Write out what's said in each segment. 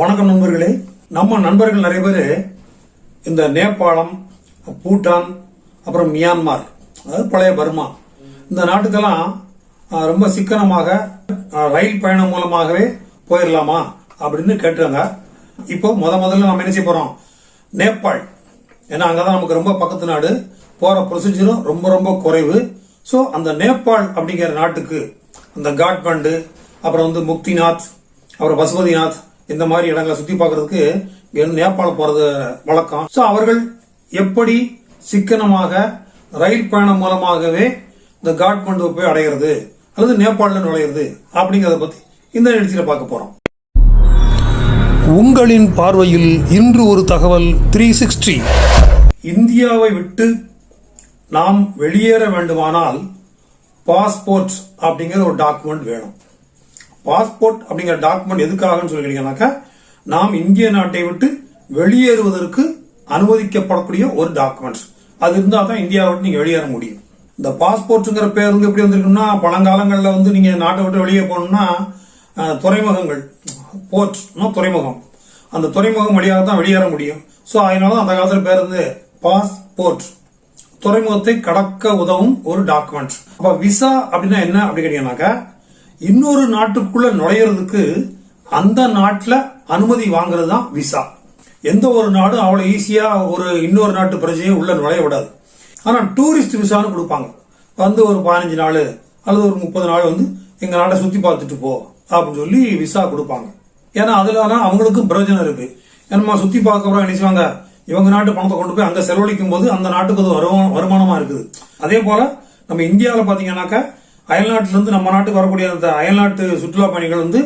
வணக்கம் நண்பர்களே. நம்ம நண்பர்கள் நிறைய பேர் இந்த நேபாளம் பூட்டான் அப்புறம் மியான்மார் அதாவது பழைய பர்மா. இந்த நாட்டுக்கெல்லாம் ரொம்ப சிக்கனமாக ரயில் பயணம் மூலமாகவே போயிடலாமா அப்படின்னு கேட்டாங்க இப்போ முத முதல்ல நம்ம என்ன செய்ய போகிறோம் நேபாள். ஏன்னா அங்கே தான் நமக்கு ரொம்ப பக்கத்து நாடு. போகிற ப்ரொசீஜரும் ரொம்ப ரொம்ப குறைவு. ஸோ அந்த நேபாள் அப்படிங்கிற நாட்டுக்கு அந்த காட்மண்டு அப்புறம் வந்து முக்திநாத் அப்புறம் பசுபதிநாத் இந்த மாதிரி இடங்களை சுத்தி பார்க்கிறதுக்கு இங்க நேபாள் போறது வழக்கம். ஸோ அவர்கள் எப்படி சிக்கனமாக ரயில் பயணம் மூலமாகவே இந்த காட்மண்டுவை போய் அடைகிறது அல்லது நேபாளில் நுழையிறது அப்படிங்கறத பத்தி இந்த நிகழ்ச்சியில பார்க்க போறோம். உங்களின் பார்வையில் இன்று ஒரு தகவல் த்ரீ சிக்ஸ்டி. இந்தியாவை விட்டு நாம் வெளியேற வேண்டுமானால் பாஸ்போர்ட் அப்படிங்கிற ஒரு டாக்குமெண்ட் வேணும். பாஸ்போர்ட் அப்படிங்கிற டாக்குமெண்ட் எதுக்காகன்னு சொல்லி கேட்டீங்கன்னாக்கா நாம் இந்திய நாட்டை விட்டு வெளியேறுவதற்கு அனுமதிக்கப்படக்கூடிய ஒரு டாக்குமெண்ட்ஸ். அது இருந்தால் தான் இந்தியாவை விட்டு நீங்கள் வெளியேற முடியும். இந்த பாஸ்போர்ட்டுங்கிற பேர் வந்து எப்படி வந்திருக்குன்னா பழங்காலங்களில் வந்து நீங்கள் நாட்டை விட்டு வெளியே போகணும்னா துறைமுகங்கள் போர்ட்னா துறைமுகம். அந்த துறைமுகம் வழியாக தான் வெளியேற முடியும். ஸோ அதனால அந்த காலத்தில் பேர் வந்து பாஸ்போர்ட். துறைமுகத்தை கடக்க உதவும் ஒரு டாக்குமெண்ட். அப்போ விசா அப்படின்னா என்ன அப்படி கேட்டீங்கன்னாக்கா இன்னொரு நாட்டுக்குள்ள நுழையிறதுக்கு அந்த நாட்டில் அனுமதி வாங்குறது தான் விசா. எந்த ஒரு நாடும் அவ்வளோ ஈஸியாக ஒரு இன்னொரு நாட்டு பிரஜையை உள்ள நுழைய விடாது. ஆனால் டூரிஸ்ட் விசான்னு கொடுப்பாங்க. வந்து ஒரு பதினஞ்சு நாள் அல்லது ஒரு முப்பது நாள் வந்து எங்கள் நாட்டை சுற்றி பார்த்துட்டு போ அப்படின்னு சொல்லி விசா கொடுப்பாங்க. ஏன்னா அதுல அவங்களுக்கும் பிரயோஜனம் இருக்கு. ஏன்னா சுற்றி பார்க்கப்புறம் என்ன செய்வாங்க? இவங்க நாட்டு பணத்தை கொண்டு போய் அங்கே செலவழிக்கும் போது அந்த நாட்டுக்கு அது வருமானமாக இருக்குது. அதே போல் நம்ம இந்தியாவில் பார்த்தீங்கன்னாக்கா அயல்நாட்டிலிருந்து நம்ம நாட்டுக்கு வரக்கூடிய அந்த அயல்நாட்டு சுற்றுலா பயணிகள் வந்து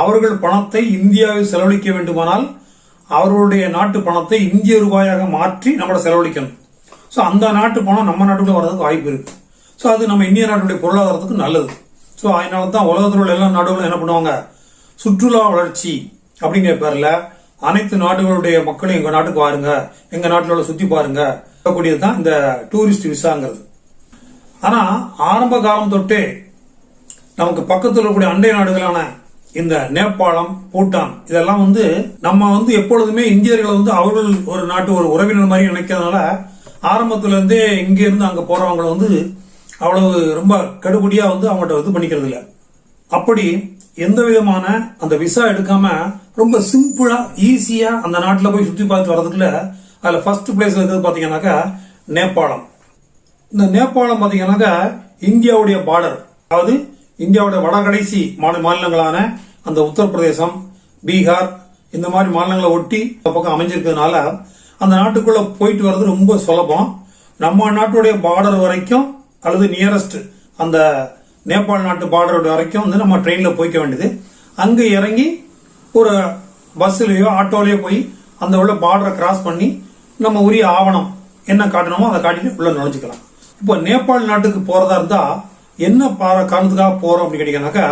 அவர்கள் பணத்தை இந்தியாவில் செலவழிக்க வேண்டுமானால் அவர்களுடைய நாட்டு பணத்தை இந்திய ரூபாயாக மாற்றி நம்மளை செலவழிக்கணும். ஸோ அந்த நாட்டு பணம் நம்ம நாட்டுக்குள்ள வர்றதுக்கு வாய்ப்பு இருக்கு. ஸோ அது நம்ம இந்திய நாட்டுடைய பொருளாதாரத்துக்கு நல்லது. ஸோ அதனால தான் உலகத்தில் உள்ள எல்லா நாடுகளும் என்ன பண்ணுவாங்க? சுற்றுலா வளர்ச்சி அப்படிங்கிற பேரில் அனைத்து நாடுகளுடைய மக்களும் எங்கள் நாட்டுக்கு வாருங்க. எங்கள் நாட்டில் உள்ள சுற்றி பாருங்க. சொல்லக்கூடியது தான் இந்த டூரிஸ்ட் விசாங்கிறது. ஆனா ஆரம்ப காலம் தொட்டே நமக்கு பக்கத்தில் இருக்கக்கூடிய அண்டை நாடுகளான இந்த நேபாளம் பூட்டான் இதெல்லாம் வந்து நம்ம வந்து எப்பொழுதுமே இந்தியர்களை வந்து அவர்கள் ஒரு நாட்டு ஒரு உறவினர் மாதிரி நினைக்கிறதுனால ஆரம்பத்துல இருந்தே இங்க இருந்து அங்க போறவங்களை வந்து அவ்வளவு ரொம்ப கடுபடியா வந்து அவங்கள்ட்ட இது பண்ணிக்கிறது இல்லை அப்படி எந்த விதமான அந்த விசா எடுக்காம ரொம்ப சிம்பிளா ஈஸியா அந்த நாட்டில் போய் சுற்றி பார்த்து வர்றதுக்குள்ள அதில் ஃபர்ஸ்ட் பிளேஸ்ல இருக்கிறது பார்த்தீங்கன்னாக்கா நேபாளம். இந்த நேபாளம் பாத்தீங்கன்னாக்கா இந்தியாவுடைய பார்டர் அதாவது இந்தியாவுடைய வடகடைசி மாநில மாநிலங்களான அந்த உத்தரப்பிரதேசம் பீகார் இந்த மாதிரி மாநிலங்களை ஒட்டி பக்கம் அமைஞ்சிருக்கிறதுனால அந்த நாட்டுக்குள்ள போயிட்டு வர்றது ரொம்ப சுலபம். நம்ம நாட்டுடைய பார்டர் வரைக்கும் அல்லது நியரஸ்ட் அந்த நேபாள் நாட்டு பார்டர் வரைக்கும் வந்து நம்ம ட்ரெயின்ல போய்க்க வேண்டியது. அங்கே இறங்கி ஒரு பஸ்லயோ ஆட்டோலயோ போய் அந்த உள்ள பார்டரை கிராஸ் பண்ணி நம்ம உரிய ஆவணம் என்ன காட்டணுமோ அதை காட்டிட்டு உள்ள நுழைஞ்சிக்கலாம். இப்போ நேபாள் நாட்டுக்கு போறதா இருந்தா என்ன பார காரணத்துக்காக போறோம் அப்படின்னு கேட்டீங்கன்னாக்கா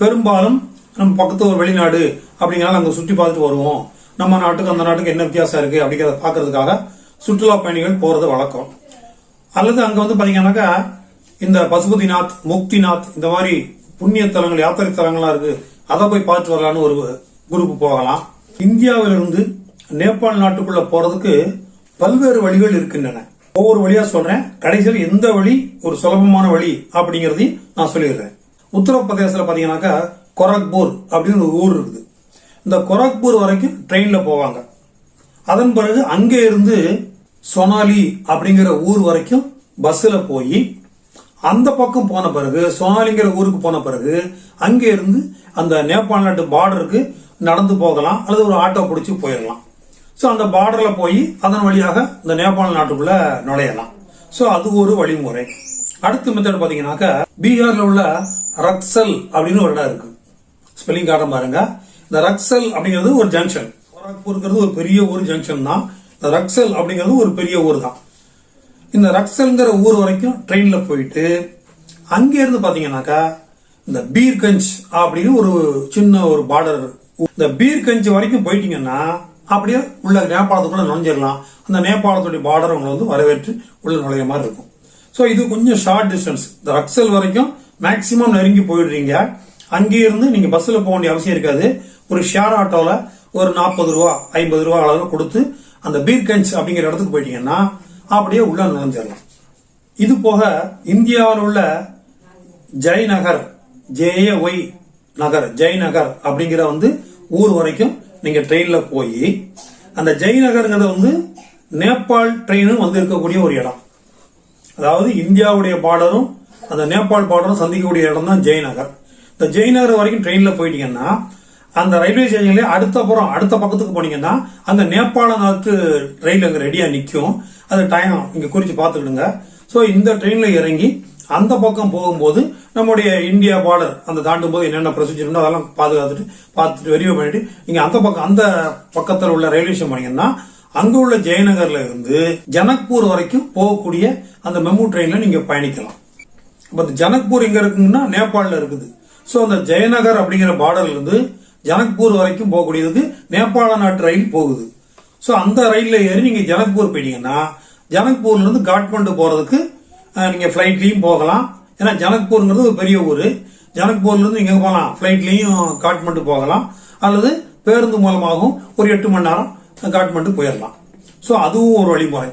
பெரும்பாலும் நம்ம பக்கத்து ஒரு வெளிநாடு அப்படிங்கிறனால அங்க சுற்றி பார்த்துட்டு வருவோம். நம்ம நாட்டுக்கு அந்த நாட்டுக்கு என்ன வித்தியாசம் இருக்கு அப்படிங்கறத பாக்குறதுக்காக சுற்றுலா பயணிகள் போறது வழக்கம். அல்லது அங்க வந்து பாத்தீங்கன்னாக்கா இந்த பசுபதிநாத் முக்திநாத் இந்த மாதிரி புண்ணிய தலங்கள் யாத்திரை தலங்களா இருக்கு. அதை போய் பார்த்துட்டு வரலான்னு ஒரு குரூப் போகலாம். இந்தியாவிலிருந்து நேபாள் நாட்டுக்குள்ள போறதுக்கு பல்வேறு வழிகள் இருக்கின்றன. ஒவ்வொரு வழியா சொல்றேன். கடைசியில் எந்த வழி ஒரு சுலபமான வழி அப்படிங்கறதையும் நான் சொல்லிடுறேன். உத்தரப்பிரதேசத்துல பாத்தீங்கன்னாக்கா கொரக்பூர் அப்படின்னு ஒரு ஊர் இருக்குது. இந்த கொரக்பூர் வரைக்கும் ட்ரெயின்ல போவாங்க. அதன் பிறகு அங்கே இருந்து சொனாலி அப்படிங்கிற ஊர் வரைக்கும் பஸ்ல போய் அந்த பக்கம் போன பிறகு சோனாலிங்கிற ஊருக்கு போன பிறகு அங்கே இருந்து அந்த நேபாள் நாட்டு பார்டருக்கு நடந்து போகலாம் அல்லது ஒரு ஆட்டோ பிடிச்சி போயிடலாம் ஸோ அந்த பார்டரில் போய் அதன் வழியாக இந்த நேபாள் நாட்டுக்குள்ளே நுழையலாம். ஸோ அது ஒரு வழிமுறை. அடுத்த மெத்தட் பார்த்தீங்கன்னாக்கா பீகாரில் உள்ள ரக்சல் அப்படின்னு ஒரு இடம் இருக்கு. ஸ்பெல்லிங் கார்டன் பாருங்க. இந்த ரக்சல் அப்படிங்கிறது ஒரு ஜங்ஷன் கோரக்பூருங்கிறது ஒரு பெரிய ஊர் ஜங்ஷன் தான். இந்த ரக்சல் அப்படிங்கிறது ஒரு பெரிய ஊர் தான். இந்த ரக்சல்ங்கிற ஊர் வரைக்கும் ட்ரெயினில் போயிட்டு அங்கேருந்து இருந்து இந்த பீர்கஞ்ச் அப்படின்னு ஒரு சின்ன ஒரு பார்டர் இந்த பீர்கஞ்ச் வரைக்கும் போயிட்டீங்கன்னா அப்படியே உள்ள நேபாளத்துக்குள்ள நுழைஞ்சிடலாம். அந்த நேபாளத்துடைய பார்டர் உங்களை வந்து வரவேற்று உள்ள நுழைய மாதிரி இருக்கும். ஸோ இது கொஞ்சம் ஷார்ட் டிஸ்டன்ஸ் இந்த ரக்சல் வரைக்கும் மேக்சிமம் நெருங்கி போயிடுறீங்க. அங்கேயிருந்து நீங்கள் நீங்க பஸ்ல போக வேண்டிய அவசியம் இருக்காது. ஒரு ஷேர் ஆட்டோல ஒரு நாற்பது ரூபா ஐம்பது ரூபா அளவு கொடுத்து அந்த பீர்கஞ்ச் அப்படிங்கிற இடத்துக்கு போயிட்டீங்கன்னா அப்படியே உள்ள நுழைஞ்சிடலாம். இது போக இந்தியாவில் உள்ள ஜெய்நகர் ஜேஏஒய் நகர் ஜெய்நகர் அப்படிங்கிற வந்து ஊர் வரைக்கும் நீங்க ட்ரெயின்ல போய் அந்த ஜெய்நகர்ங்கிறது வந்து நேபாள் ட்ரெயினும் வந்து இருக்கக்கூடிய ஒரு இடம். அதாவது இந்தியாவுடைய பார்டரும் அந்த நேபாள் பார்டரும் சந்திக்கக்கூடிய இடம் தான் ஜெய்நகர். இந்த ஜெய்நகர் வரைக்கும் ட்ரெயின்ல போயிட்டீங்கன்னா அந்த ரயில்வே ஸ்டேஷன்லேயே அடுத்த புறம் அடுத்த பக்கத்துக்கு போனீங்கன்னா அந்த நேபாள நாட்டு ரயில் அங்கே ரெடியா நிற்கும் அது டைம் இங்க குறிச்சு பாத்துக்கிடுங்க ஸோ இந்த ட்ரெயின்ல இறங்கி அந்த பக்கம் போகும்போது நம்முடைய இந்தியா பார்டர் அந்த தாண்டும் போது என்னென்ன ப்ரொசீஜர் அதெல்லாம் பாதுகாத்துட்டு பார்த்துட்டு வெரிஃபை பண்ணிட்டு நீங்க அந்த பக்கம் அந்த பக்கத்தில் உள்ள ரயில்வே ஸ்டேஷன் போனீங்கன்னா அங்க உள்ள ஜெயநகர்ல இருந்து ஜனக்பூர் வரைக்கும் போகக்கூடிய அந்த மெமு ட்ரெயின்ல நீங்க பயணிக்கலாம். இப்போ இந்த ஜனக்பூர் எங்க இருக்குங்கன்னா நேபாளில் இருக்குது. ஸோ அந்த ஜெயநகர் அப்படிங்கிற பார்டர்ல இருந்து ஜனக்பூர் வரைக்கும் போகக்கூடியதுக்கு நேபாள நாட்டு ரயில் போகுது. ஸோ அந்த ரயில்ல ஏறி நீங்க ஜனக்பூர் போயிட்டீங்கன்னா ஜனக்பூர்ல இருந்து காட்மண்டு போறதுக்கு அஹ், நீங்க ஃபிளைட்லயும் போகலாம். ஏன்னா ஜனக்பூர்ங்கிறது ஒரு பெரிய ஊர். ஜனக்பூர்லேருந்து இங்கே போகலாம். ஃப்ளைட்லேயும் காட்மண்டு போகலாம். அல்லது பேருந்து மூலமாகவும் ஒரு எட்டு மணி நேரம் காட்மண்டு போயிடலாம் ஸோ அதுவும் ஒரு வழிமுறை.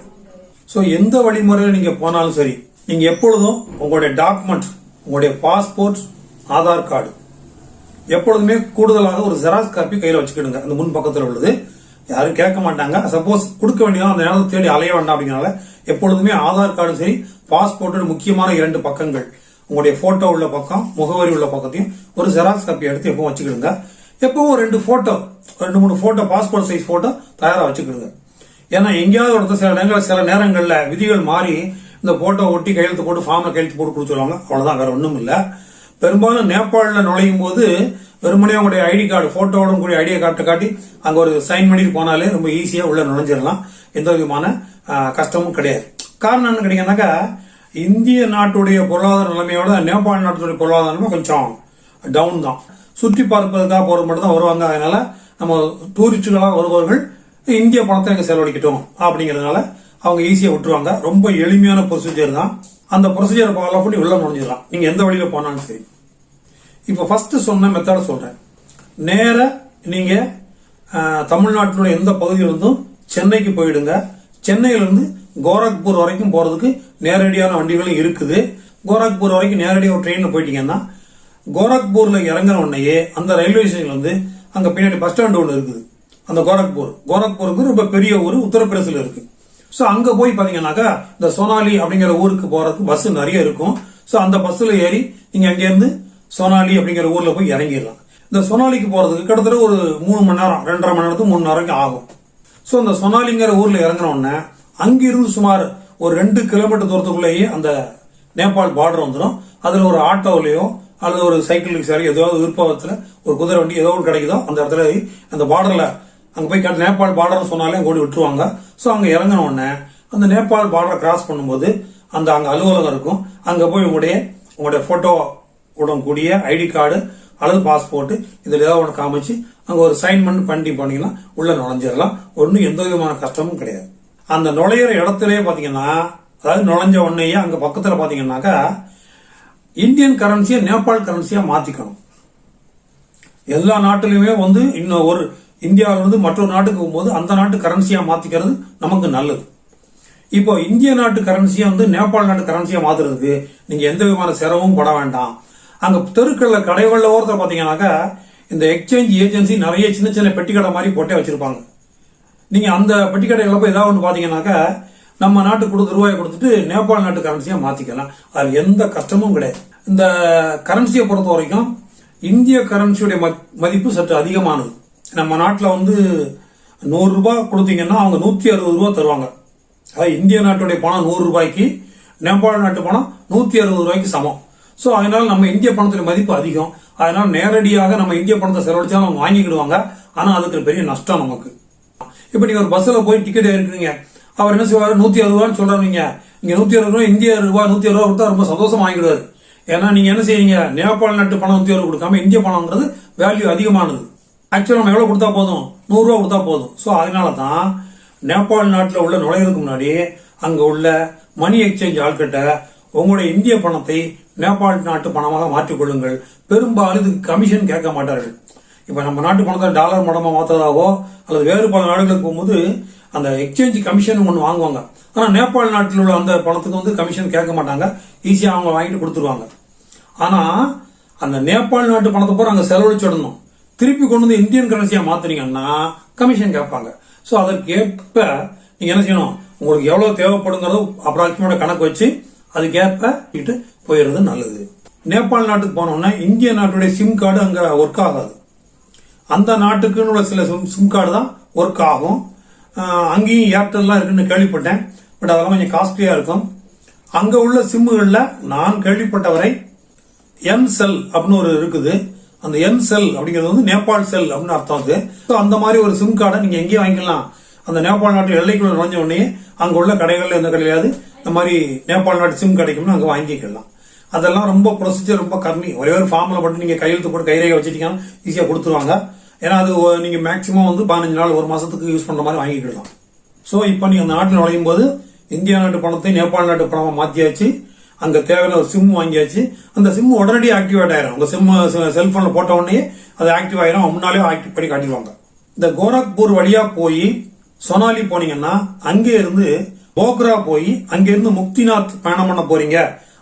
ஸோ எந்த வழிமுறையில் நீங்கள் போனாலும் சரி நீங்கள் எப்பொழுதும் உங்களுடைய டாக்குமெண்ட் உங்களுடைய பாஸ்போர்ட் ஆதார் கார்டு எப்பொழுதுமே கூடுதலாக ஒரு ஜெராக்ஸ் காப்பி கையில் வச்சுக்கிடுங்க. அந்த முன் பக்கத்தில் உள்ளது. யாரும் கேட்க மாட்டாங்க. சப்போஸ் கொடுக்க வேண்டியதா அந்த நேரத்தை தேடி அலைய வேண்டாம் அப்படிங்கிறனால எப்பொழுதுமே ஆதார் கார்டும் சரி பாஸ்போர்ட்டோட முக்கியமான இரண்டு பக்கங்கள் உங்களுடைய போட்டோ உள்ள பக்கம் முகவரி உள்ள பக்கத்தையும் ஒரு ஜெராக்ஸ் காப்பி எடுத்து எப்பவும் வச்சுக்கிடுங்க. எப்பவும் ரெண்டு போட்டோ ரெண்டு மூணு போட்டோ பாஸ்போர்ட் சைஸ் போட்டோ தயாராக வச்சுக்கிடுங்க. ஏன்னா எங்கேயாவது ஒருத்தர் சில நேரங்கள் சில நேரங்களில் விதிகள் மாறி இந்த போட்டோ ஒட்டி கையெழுத்து போட்டு ஃபார்மில் கையெழுத்து போட்டு கொடுத்துருவாங்க. அவ்வளோதான் வேற ஒன்றும் இல்லை பெரும்பாலும் நேபாளில் நுழையும் போது வெறுமனே அவங்களுடைய ஐடி கார்டு போட்டோடும் கூடிய ஐடியா கார்டு காட்டி அங்க ஒரு சைன் பண்ணிட்டு போனாலே ரொம்ப ஈஸியா உள்ள நுழைஞ்சிடலாம். எந்த விதமான கஷ்டமும் கிடையாது. காரணம் என்ன கிடைக்குன்னாக்கா இந்திய நாட்டுடைய பொருளாதார நிலைமையோட நேபாள் நாட்டுடைய பொருளாதார நிலைமை கொஞ்சம் டவுன் தான். சுற்றி பார்ப்பதற்காக போறது மட்டும் தான் வருவாங்க. அதனால நம்ம டூரிஸ்டுகளாக வருபவர்கள் இந்திய பணத்தை எங்க செலவழிக்கட்டும் அப்படிங்கிறதுனால அவங்க ஈஸியாக விட்டுருவாங்க. ரொம்ப எளிமையான ப்ரொசீஜர் தான். அந்த ப்ரொசீஜரை ஃபாலோ பண்ணி உள்ள நுழைஞ்சிடலாம். நீங்க எந்த வழியில போனாலும் சரி. இப்ப ஃபர்ஸ்ட் சொன்ன மெத்தட சொல்றேன். நேர நீங்க அஹ், தமிழ்நாட்டினுடைய எந்த பகுதியிலிருந்தும் சென்னைக்கு போயிடுங்க. சென்னையிலேருந்து கோரக்பூர் வரைக்கும் போறதுக்கு நேரடியான வண்டிகளும் இருக்குது. கோரக்பூர் வரைக்கும் நேரடியாக ஒரு ட்ரெயினில் போயிட்டீங்கன்னா கோரக்பூரில் இறங்குற உடனேயே அந்த ரயில்வே ஸ்டேஷன்ல வந்து அங்கே பின்னாடி பஸ் ஸ்டாண்டு ஒன்று இருக்குது. அந்த கோரக்பூர். கோரக்பூருக்கு ரொம்ப பெரிய ஊர் உத்தரப்பிரதேசில் இருக்கு. ஸோ அங்கே போய் பார்த்தீங்கன்னாக்கா இந்த சோனாலி அப்படிங்கிற ஊருக்கு போகிறதுக்கு பஸ் நிறைய இருக்கும். ஸோ அந்த பஸ்ஸில் ஏறி நீங்கள் அங்கேருந்து சோனாலி அப்படிங்கிற ஊரில் போய் இறங்கிடலாம் இந்த சோனாலிக்கு போகிறதுக்கு கிட்டத்தட்ட ஒரு மூணு மணி நேரம் ரெண்டரை மணி நேரத்துக்கு மூணு நேரம் ஆகும். ஸோ அந்த சொனாலிங்கிற ஊரில் இறங்கினோடனே அங்கிருந்து சுமார் ஒரு ரெண்டு கிலோமீட்டர் தூரத்துக்குள்ளேயே அந்த நேபாள் பார்டர் வந்துடும் அதில் ஒரு ஆட்டோவிலையோ அல்லது ஒரு சைக்கிள் ரிக்ஷாலோ ஏதாவது விருப்பத்தில் ஒரு குதிரை வண்டி ஏதோ ஒன்று கிடைக்குதோ அந்த இடத்துல அந்த பார்டரில் அங்கே போய் கரெக்ட் நேபாள் பார்டர் சொன்னாலே அங்கே ஓடி விட்டுருவாங்க. ஸோ அங்கே இறங்கினோடனே அந்த நேபாள் பார்டரை கிராஸ் பண்ணும்போது அந்த அங்கே அலுவலகம் இருக்கும். அங்கே போய் உங்களுடைய உங்களுடைய ஃபோட்டோ உடன் கூடிய ஐடி கார்டு அல்லது பாஸ்போர்ட் இதில் ஏதாவது ஒன்று காமிச்சு அங்கே ஒரு சைன் பண்ணி பண்ணி போனீங்கன்னா உள்ள நுழைஞ்சிடலாம். ஒன்றும் எந்த விதமான கஷ்டமும் கிடையாது. அந்த நுழையிற இடத்துலயே பார்த்தீங்கன்னா அதாவது நுழைஞ்ச உடனேயே அங்கே பக்கத்தில் பார்த்தீங்கன்னாக்கா இந்தியன் கரன்சியை நேபாள் கரன்சியாக மாற்றிக்கணும் எல்லா நாட்டிலுமே வந்து இன்னும் ஒரு இந்தியாவிலிருந்து மற்றொரு நாட்டுக்கு போகும்போது அந்த நாட்டு கரன்சியாக மாற்றிக்கிறது நமக்கு நல்லது. இப்போ இந்திய நாட்டு கரன்சியை வந்து நேபாள் நாட்டு கரன்சியாக மாற்றுறதுக்கு நீங்கள் எந்த விதமான செலவும் பட வேண்டாம். அங்க தெருக்கள்ல கடைகள்ல ஓரத்தில் பாத்தீங்கன்னாக்கா இந்த எக்ஸ்சேஞ்ச் ஏஜென்சி நிறைய சின்ன சின்ன பெட்டி கடை மாதிரி போட்டே வச்சிருப்பாங்க. நீங்க அந்த பெட்டி போய் ஏதாவது ஒன்று பாத்தீங்கன்னாக்கா நம்ம நாட்டுக்கு கொடுத்து ரூபாயை கொடுத்துட்டு நேபாள் நாட்டு கரன்சியா மாத்திக்கலாம். அது எந்த கஷ்டமும் கிடையாது. இந்த கரன்சியை பொறுத்த வரைக்கும் இந்திய கரன்சியுடைய மதிப்பு சற்று அதிகமானது. நம்ம நாட்டில் வந்து நூறு ரூபாய் கொடுத்தீங்கன்னா அவங்க நூத்தி அறுபது ரூபா தருவாங்க. அதாவது இந்திய நாட்டுடைய பணம் நூறு ரூபாய்க்கு நேபாள் நாட்டு பணம் நூத்தி அறுபது ரூபாய்க்கு சமம். ஸோ அதனால நம்ம இந்திய பணத்தின் மதிப்பு அதிகம். அதனால நேரடியாக நம்ம இந்திய பணத்தை செலவழிச்சா அவங்க வாங்கிக்கிடுவாங்க. ஆனா அதுக்கு பெரிய நஷ்டம் நமக்கு. இப்ப நீங்க ஒரு பஸ்ல போய் டிக்கெட் எடுக்கிறீங்க அவர் என்ன செய்வாரு? நூத்தி அறுபது ரூபான்னு சொல்றாரு நீங்க. இங்க நூத்தி அறுபது ரூபாய் இந்திய ரூபாய் நூத்தி அறுபது ரூபாய் கொடுத்தா ரொம்ப சந்தோஷம் வாங்கிடுவாரு. ஏன்னா நீங்க என்ன செய்யறீங்க நேபாள் நாட்டு பணம் நூத்தி அறுபது கொடுக்காம இந்திய பணம்ன்றது வேல்யூ அதிகமானது. ஆக்சுவலா நம்ம எவ்வளவு கொடுத்தா போதும்? நூறுரூவா கொடுத்தா போதும். ஸோ அதனால தான் நேபாள் நாட்டில் உள்ள நுழையிறதுக்கு முன்னாடி அங்க உள்ள மணி எக்ஸ்சேஞ்ச் ஆள்கிட்ட உங்களுடைய இந்திய பணத்தை நேபாள் நாட்டு பணமாக மாற்றிக்கொள்ளுங்கள் பெரும்பாலும் இதுக்கு கமிஷன் கேட்க மாட்டார்கள். இப்போ நம்ம நாட்டு பணத்தை டாலர் மடமாக மாற்றுறதாவோ அல்லது வேறு பல நாடுகளுக்கு போகும்போது அந்த எக்ஸ்சேஞ்ச் கமிஷன் ஒன்று வாங்குவாங்க. ஆனால் நேபாள் நாட்டில் உள்ள அந்த பணத்துக்கு வந்து கமிஷன் கேட்க மாட்டாங்க. ஈஸியாக அவங்க வாங்கிட்டு கொடுத்துருவாங்க. ஆனால் அந்த நேபாள் நாட்டு பணத்தை பூரா அங்கே செலவழிச்சிடணும் திருப்பி கொண்டு வந்து இந்தியன் கரன்சியாக மாற்றுறீங்கன்னா கமிஷன் கேட்பாங்க. ஸோ அதற்கேற்ப நீங்கள் என்ன செய்யணும்? உங்களுக்கு எவ்வளோ தேவைப்படுங்கிறத அப்ராக்சிமேட்டாக கணக்கு வச்சு அதுக்கேற்ப கிட்ட போயிடுறது நல்லது. நேபாள் நாட்டுக்கு போனோம்னா இந்திய நாட்டுடைய சிம் கார்டு அங்க ஒர்க் ஆகாது. அந்த நாட்டுக்குன்னு உள்ள சில சிம் சிம் கார்டு தான் ஒர்க் ஆகும். அங்கேயும் ஏர்டெல்லாம் இருக்குன்னு கேள்விப்பட்டேன். பட் அதெல்லாம் கொஞ்சம் காஸ்ட்லியா இருக்கும். அங்க உள்ள சிம்முகளில் நான் கேள்விப்பட்டவரை எம் செல் அப்படின்னு ஒரு இருக்குது. அந்த எம் செல் அப்படிங்கிறது வந்து நேபாள் செல் அப்படின்னு அர்த்தம் அது. ஸோ அந்த மாதிரி ஒரு சிம் கார்டை நீங்க எங்கேயும் வாங்கிக்கலாம். அந்த நேபாள் நாட்டு எல்லைக்குள்ள நுழைஞ்ச உடனே அங்க உள்ள கடைகள்ல எந்த கிடையாது இந்த மாதிரி நேபாள் நாட்டு சிம் கிடைக்கும்னு அங்கே வாங்கிக்கலாம். அதெல்லாம் ரொம்ப ப்ரொசீஜர் ரொம்ப கம்மி. ஒரே ஒரு ஃபார்மில் மட்டும் நீங்கள் கையெழுத்து போட்டு கைரேகை வச்சுட்டீங்கன்னா ஈஸியாக கொடுத்துருவாங்க. ஏன்னா அது நீங்கள் மேக்ஸிமம் வந்து பதினஞ்சு நாள் ஒரு மாதத்துக்கு யூஸ் பண்ணுற மாதிரி வாங்கிக்கலாம். ஸோ இப்போ நீங்கள் அந்த நாட்டில் நுழையும் போது இந்தியா நாட்டு பணத்தை நேபாள் நாட்டு பணமாக மாற்றியாச்சு அங்கே தேவையான ஒரு சிம் வாங்கியாச்சு. அந்த சிம் உடனடியாக ஆக்டிவேட் ஆயிரும். உங்கள் சிம் செல்ஃபோனில் போட்ட உடனே அது ஆக்டிவ் ஆயிரும். முன்னாலே ஆக்டிவ் பண்ணி காட்டிடுவாங்க. இந்த கோரக்பூர் வழியாக போய் சொனாலி போனீங்கன்னா அங்கே இருந்து போக்ரா போய் அங்கிருந்து முக்திநாத் பயணம் பண்ண போறீங்க.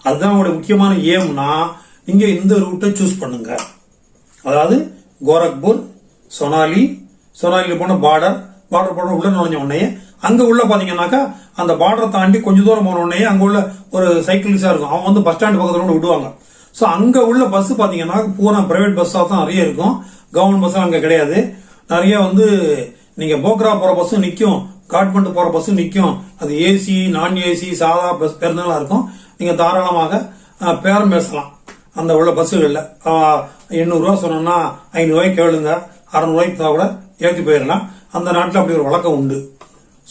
அதுதான் உங்களுடைய முக்கியமான ஏம்னா நீங்க இந்த ரூட்டை சூஸ் பண்ணுங்க. அதாவது கோரக்பூர் சொனாலி சொனாலியில் போன பார்டர் பார்டர் போன உள்ள நுழைஞ்ச உடனே அங்க உள்ள பாத்தீங்கன்னாக்கா அந்த பார்டரை தாண்டி கொஞ்சம் தூரம் போன உடனே அங்க உள்ள ஒரு சைக்கிளிஸ்டாக இருக்கும். அவன் வந்து பஸ் ஸ்டாண்ட் பக்கத்துல கொண்டு விடுவாங்க. ஸோ அங்க உள்ள பஸ் பாத்தீங்கன்னா பூரா பிரைவேட் பஸ்ஸாக தான் நிறைய இருக்கும். கவர்மெண்ட் பஸ் அங்க கிடையாது. நிறைய வந்து நீங்க போக்ரா போற பஸ்ஸும் நிற்கும் காட்மண்டு போற பஸ் நிற்கும் அது ஏசி நான் ஏசி சாதா பஸ் பேருந்துலாம் இருக்கும். நீங்க தாராளமாக பேரம் பேசலாம். அந்த உள்ள பஸ்ஸுகளில் எண்ணூறுரூவா சொன்னோம்னா ஐநூறுரூவாய்க்கு கேளுங்க. அறநூறுவாய்க்கு கூட ஏற்றி போயிடலாம். அந்த நாட்டில் அப்படி ஒரு வழக்கம் உண்டு.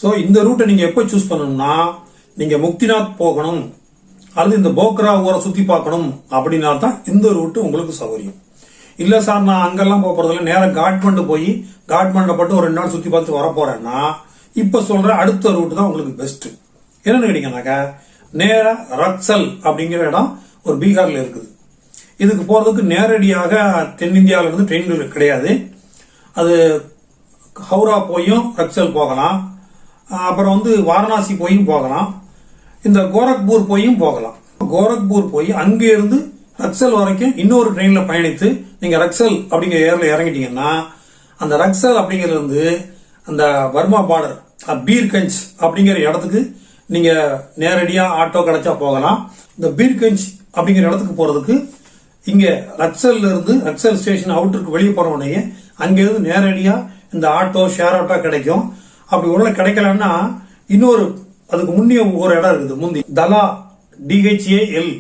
ஸோ இந்த ரூட்டை நீங்கள் எப்போ சூஸ் பண்ணணும்னா நீங்கள் முக்திநாத் போகணும். அல்லது இந்த போக்ரா ஊரை சுற்றி பார்க்கணும் அப்படின்னா தான் இந்த ரூட்டு உங்களுக்கு சௌகரியம். இல்லை சார் நான் அங்கெல்லாம் போக நேராக நேரா காட்மண்டு போய் காட்மண்ட பட்டு ஒரு ரெண்டு நாள் சுற்றி பார்த்துட்டு வர இப்போ சொல்ற அடுத்த ரூட் தான் உங்களுக்கு பெஸ்ட் என்னன்னு கேட்டீங்கன்னாக்கா நேரா ரக்சல் அப்படிங்கிற இடம் ஒரு பீகார்ல இருக்குது. இதுக்கு போறதுக்கு நேரடியாக தென்னிந்தியாவில இருந்து ட்ரெயின்கள் கிடையாது. அது ஹவுரா போயும் ரக்சல் போகலாம். அப்புறம் வந்து வாரணாசி போயும் போகலாம். இந்த கோரக்பூர் போயும் போகலாம். கோரக்பூர் போய் அங்கே இருந்து ரக்சல் வரைக்கும் இன்னொரு ட்ரெயினில் பயணித்து நீங்கள் ரக்சல் அப்படிங்கிற ஏரில் இறங்கிட்டீங்கன்னா அந்த ரக்சல் அப்படிங்கிறது வந்து அந்த வர்மா பார்டர் பீர்கஞ்ச் அப்படிங்கிற இடத்துக்கு நீங்க நேரடியாக ஆட்டோ கிடைச்சா போகலாம். இந்த பீர்கஞ்ச் அப்படிங்கிற இடத்துக்கு போறதுக்கு இங்க ரக்சல்ல இருந்து ரக்சல் ஸ்டேஷன் அவுட்டருக்கு வெளியே போற உடனே அங்கிருந்து நேரடியாக இந்த ஆட்டோ ஷேர் ஆட்டோ கிடைக்கும். அப்படி உள்ள கிடைக்கலன்னா இன்னொரு அதுக்கு முன்னே ஒரு இடம் இருக்குது முந்தி. தலா டிஹெச்ஏஎல்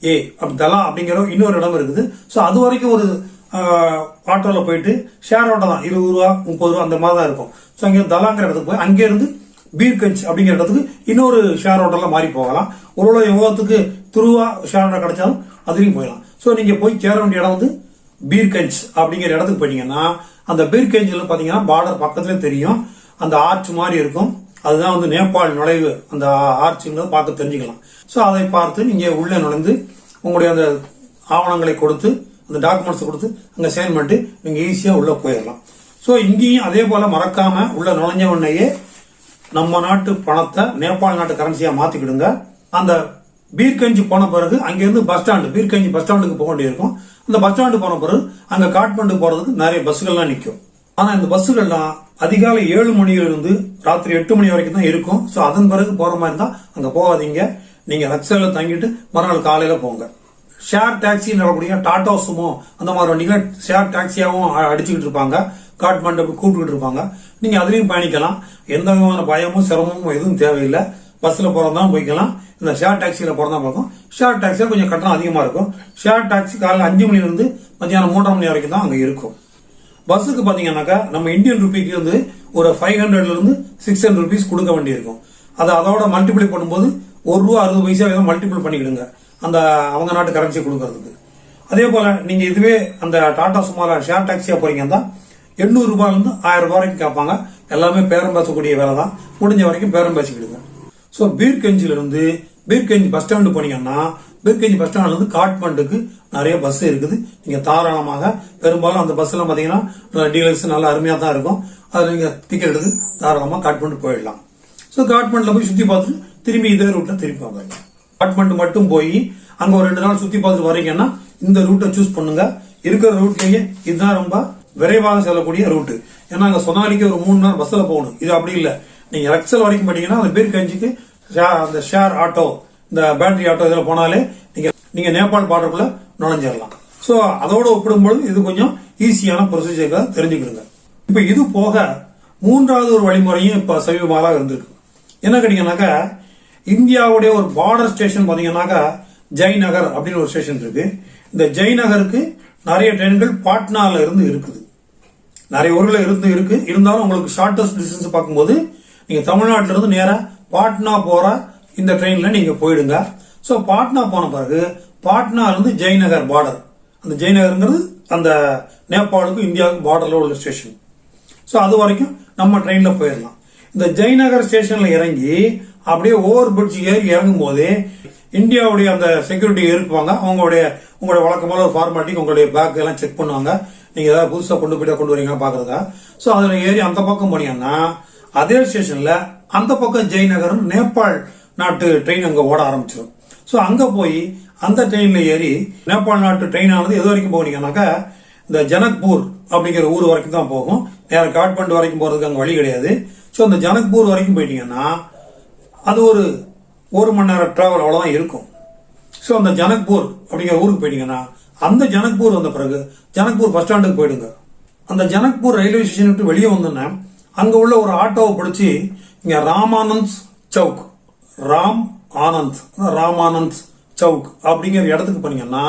ஏ அப்படி தலா அப்படிங்கிற இன்னொரு இடம் இருக்குது. ஸோ அது வரைக்கும் ஒரு ஆட்டோவில் போயிட்டு ஷேர் ஆட்டோ தான் இருபது ரூபா முப்பது ரூபா அந்த மாதிரி தான் இருக்கும். ஸோ அங்கே தலாங்கிற இடத்துக்கு போய் அங்கே இருந்து பீர்கஞ்ச் அப்படிங்கிற இடத்துக்கு இன்னொரு ஷேர் ஆட்டோல மாறி போகலாம். ஒரு யோகத்துக்கு திருவா ஷேர் ஆட்டோ கிடைச்சாலும் அதுலேயும் போயிடலாம். ஸோ நீங்கள் போய் சேர வேண்டிய இடம் வந்து பீர்கஞ்ச் அப்படிங்கிற இடத்துக்கு போனீங்கன்னா அந்த பீர்கஞ்சில் பார்த்தீங்கன்னா பார்டர் பக்கத்துலேயே தெரியும். அந்த ஆர்ச் மாதிரி இருக்கும். அதுதான் வந்து நேபாள் நுழைவு அந்த ஆர்ச்சுங்கிறத பார்த்து தெரிஞ்சுக்கலாம். ஸோ அதை பார்த்து நீங்கள் உள்ளே நுழைந்து உங்களுடைய அந்த ஆவணங்களை கொடுத்து அந்த டாக்குமெண்ட்ஸ் கொடுத்து அங்கே சைன் பண்ணிட்டு நீங்கள் ஈஸியாக உள்ளே போயிடலாம். ஸோ இங்கேயும் அதே போல் மறக்காமல் உள்ள நுழைஞ்ச உடனேயே நம்ம நாட்டு பணத்தை நேபாள் நாட்டு கரன்சியாக மாற்றிக்கிடுங்க அந்த பீர்கஞ்சி போன பிறகு அங்கேருந்து பஸ் ஸ்டாண்டு பீர்கஞ்சி பஸ் ஸ்டாண்டுக்கு போக வேண்டியிருக்கும். அந்த பஸ் ஸ்டாண்டு போன பிறகு அங்கே காட்மண்டு போகிறதுக்கு நிறைய பஸ்ஸுகள்லாம் நிற்கும் ஆனால் இந்த பஸ்ஸுகள்லாம் அதிகாலை ஏழு மணியிலிருந்து ராத்திரி எட்டு மணி வரைக்கும் தான் இருக்கும். ஸோ அதன் பிறகு போகிற மாதிரி இருந்தால் அங்கே போகாதீங்க. நீங்கள் ரக்ஸல்ல தங்கிட்டு மறுநாள் காலையில் போங்க. ஷேர் டாக்ஸின்னு நடக்கூடிய டாடா சுமோ அந்த மாதிரி வண்டிகளை ஷேர் டாக்ஸியாகவும் அடிச்சுக்கிட்டு இருப்பாங்க. காட்மாண்டு கூப்பிட்டுக்கிட்டு இருப்பாங்க. நீங்கள் அதுலேயும் பயணிக்கலாம். எந்த விதமான பயமும் சிரமமும் எதுவும் தேவையில்லை. பஸ்ஸில் போகிறதாலும் போய்க்கலாம். இந்த ஷேர் டாக்ஸியில் போகிறதா பார்க்கும். ஷேர் டாக்ஸில கொஞ்சம் கட்டணம் அதிகமாக இருக்கும். ஷேர் டாக்ஸி காலையில் அஞ்சு மணிலேருந்து மத்தியானம் மூன்றரை மணி வரைக்கும் தான் அங்கே இருக்கும். பஸ்ஸுக்கு பார்த்தீங்கன்னாக்கா நம்ம இந்தியன் ருபிக்கு வந்து ஒரு ஃபைவ் ஹண்ட்ரட்லேருந்து சிக்ஸ் ஹண்ட்ரட் ருபீஸ் கொடுக்க வேண்டியிருக்கும். அதை அதோட மல்டிப்ளை பண்ணும்போது ஒரு ரூபா அறுபது பைசா மல்டிபிள் பண்ணிக்கிடுங்க. அந்த அவங்க நாட்டு கரன்சி கொடுக்கறதுக்கு அதே போல நீங்க இதுவே அந்த டாடா சுமாரா ஷேர் டாக்ஸியா போறீங்கன்னா எண்ணூறு ரூபாயிலிருந்து ஆயிரம் ரூபாய் வரைக்கும் கேட்பாங்க. எல்லாமே பேரம் பேசக்கூடிய வேலை தான். முடிஞ்ச வரைக்கும் பேரம் பேசிக்கிடுங்க. ஸோ பீர்கஞ்சில இருந்து பீர்கஞ்சி பஸ் ஸ்டாண்டு போனீங்கன்னா பீர்கஞ்சி பஸ் ஸ்டாண்ட்ல இருந்து காட்மண்டுக்கு நிறைய பஸ் இருக்குது. நீங்க தாராளமாக பெரும்பாலும் அந்த பஸ் எல்லாம் பாத்தீங்கன்னா டீலர்ஸ் நல்லா அருமையா தான் இருக்கும். அதில் நீங்க டிக்கெட் எடுத்து தாராளமாக காட்மண்டு போயிடலாம். ஸோ காட்மண்டில் போய் சுற்றி பார்த்துட்டு திரும்பி இதே ரூட்டில் திரும்பி வாங்க. அப்பார்ட்மெண்ட் மட்டும் போய் அங்க ஒரு ரெண்டு நாள் சுத்தி பார்த்துட்டு வரீங்கன்னா இந்த ரூட்டை சூஸ் பண்ணுங்க. இருக்கிற ரூட்லயே இதுதான் ரொம்ப விரைவாக செல்லக்கூடிய ரூட்டு ஏன்னா அங்க சொனாலிக்கு ஒரு மூணு நாள் பஸ்ல போகணும். இது அப்படி இல்லை. நீங்க எக்ஸல் வரைக்கும் போனீங்கன்னா அந்த பேர் கஞ்சிக்கு அந்த ஷேர் ஆட்டோ இந்த பேட்டரி ஆட்டோ இதில் போனாலே நீங்க நீங்க நேபாள் பார்டருக்குள்ள நுழைஞ்சிடலாம் ஸோ அதோட ஒப்பிடும்போது இது கொஞ்சம் ஈஸியான ப்ரொசீஜருக்காக தெரிஞ்சுக்கிடுங்க. இப்போ இது போக மூன்றாவது ஒரு வழிமுறையும் இப்போ சமீபமாக இருந்திருக்கு. என்ன கேட்டீங்கன்னாக்கா இந்தியாவுடைய ஒரு பார்டர் ஸ்டேஷன் பாத்தீங்கன்னாக்கா ஜெய்நகர் அப்படின்னு ஒரு ஸ்டேஷன் இருக்கு. இந்த ஜெய்நகருக்கு நிறைய ட்ரெயின்கள் பாட்னால இருந்து இருக்குது. நிறைய ஊர்ல இருந்து இருக்கு. இருந்தாலும் உங்களுக்கு ஷார்டஸ்ட் டிஸ்டன்ஸ் பார்க்கும்போது நீங்க தமிழ்நாட்டில இருந்து நேரா பாட்னா போற இந்த ட்ரெயின்ல நீங்க போயிடுங்க. சோ பாட்னா போன பிறகு பாட்னா இருந்து ஜெய்நகர் பார்டர் அந்த ஜெய்நகர்ங்கிறது அந்த நேபாளுக்கும் இந்தியாவுக்கும் பார்டர்ல உள்ள ஸ்டேஷன் சோ அது வரைக்கும் நம்ம ட்ரெயின்ல போயிடலாம். இந்த ஜெய்நகர் ஸ்டேஷன்ல இறங்கி அப்படியே ஓவர் பிரிட்ஜ் ஏறி இறங்கும் போது இந்தியாவுடைய அந்த செக்யூரிட்டி இருக்குவாங்க அவங்களுடைய உங்களுடைய வழக்கமான ஒரு ஃபார்மாலிட்டி உங்களுடைய பேக் எல்லாம் செக் பண்ணுவாங்க. நீங்க ஏதாவது புதுசா கொண்டு போயிட்டா கொண்டு வரீங்களா பாக்குறதா? சோ அதுல ஏறி அந்த பக்கம் போனீங்கன்னா அதே ஸ்டேஷன்ல அந்த பக்கம் ஜெய்நகர் நேபாள் நாட்டு ட்ரெயின் அங்க ஓட ஆரம்பிச்சிடும் சோ அங்க போய் அந்த ட்ரெயின்ல ஏறி நேபாள் நாட்டு ட்ரெயின் ஆனது எது வரைக்கும் போனீங்கன்னாக்கா இந்த ஜனக்பூர் அப்படிங்கிற ஊர் வரைக்கும் தான் போகும். நேரம் காட்மண்டு வரைக்கும் போறதுக்கு அங்க வழி கிடையாது. சோ அந்த ஜனக்பூர் வரைக்கும் போயிட்டீங்கன்னா அது ஒரு ஒரு மணி நேரம் டிராவல் அவ்வளோதான் இருக்கும். ஸோ அந்த ஜனக்பூர் அப்படிங்கிற ஊருக்கு போயிட்டீங்கன்னா அந்த ஜனக்பூர் வந்த பிறகு ஜனக்பூர் பஸ் ஸ்டாண்டுக்கு போயிடுங்க. அந்த ஜனக்பூர் ரயில்வே ஸ்டேஷன் விட்டு வெளியே வந்தோன்னே அங்கே உள்ள ஒரு ஆட்டோவை பிடிச்சி இங்கே ராமானந்த் சவுக். ராம் ஆனந்த். ராமானந்த் சவுக் அப்படிங்கிற இடத்துக்கு போனீங்கன்னா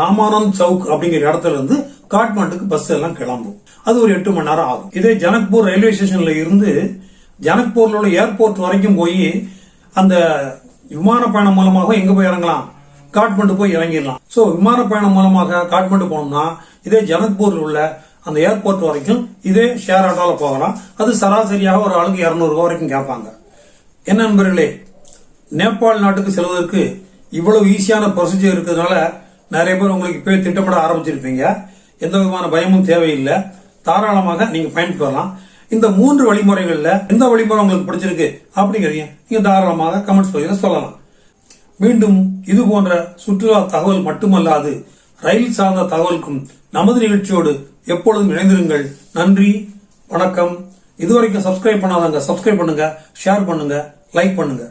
ராமானந்த் சவுக் அப்படிங்கிற இடத்துல இருந்து காட்மாண்டுக்கு பஸ் எல்லாம் கிளம்பும். அது ஒரு எட்டு மணி நேரம் ஆகும். இதே ஜனக்பூர் ரயில்வே ஸ்டேஷன்ல இருந்து ஜனக்பூர்ல உள்ள ஏர்போர்ட் வரைக்கும் போய் அந்த விமான பயணம் மூலமாக எங்க போய் இறங்கலாம்? காட்மண்டு போய் இறங்கிடலாம். சோ விமான பயணம் மூலமாக காட்மண்டு போனோம்னா இதே ஜனக்பூர்ல உள்ள அந்த ஏர்போர்ட் வரைக்கும் இதே ஷேர் ஆட்டோல போகலாம். அது சராசரியாக ஒரு ஆளுக்கு இரநூறுபா வரைக்கும் கேட்பாங்க. என்ன நண்பர்களே நேபாள் நாட்டுக்கு செல்வதற்கு இவ்வளவு ஈஸியான ப்ரொசீஜர் இருக்கிறதுனால நிறைய பேர் உங்களுக்கு இப்பவே திட்டமிட ஆரம்பிச்சிருப்பீங்க. எந்த விதமான பயமும் தேவையில்லை. தாராளமாக நீங்க பயன்பெறலாம் இந்த மூன்று வழிமுறைகள்ல எந்த வழிமுறை உங்களுக்கு பிடிச்சிருக்கு அப்படிங்கிறீங்க நீங்க தாராளமாக கமெண்ட்ஸ் பகுதியில் சொல்லலாம். மீண்டும் இது போன்ற சுற்றுலா தகவல் மட்டுமல்லாது ரயில் சார்ந்த தகவலுக்கும் நமது நிகழ்ச்சியோடு எப்பொழுதும் இணைந்திருங்கள். நன்றி வணக்கம். இதுவரைக்கும் சப்ஸ்கிரைப் பண்ணாதவங்க சப்ஸ்கிரைப் பண்ணுங்க ஷேர் பண்ணுங்க லைக் பண்ணுங்க.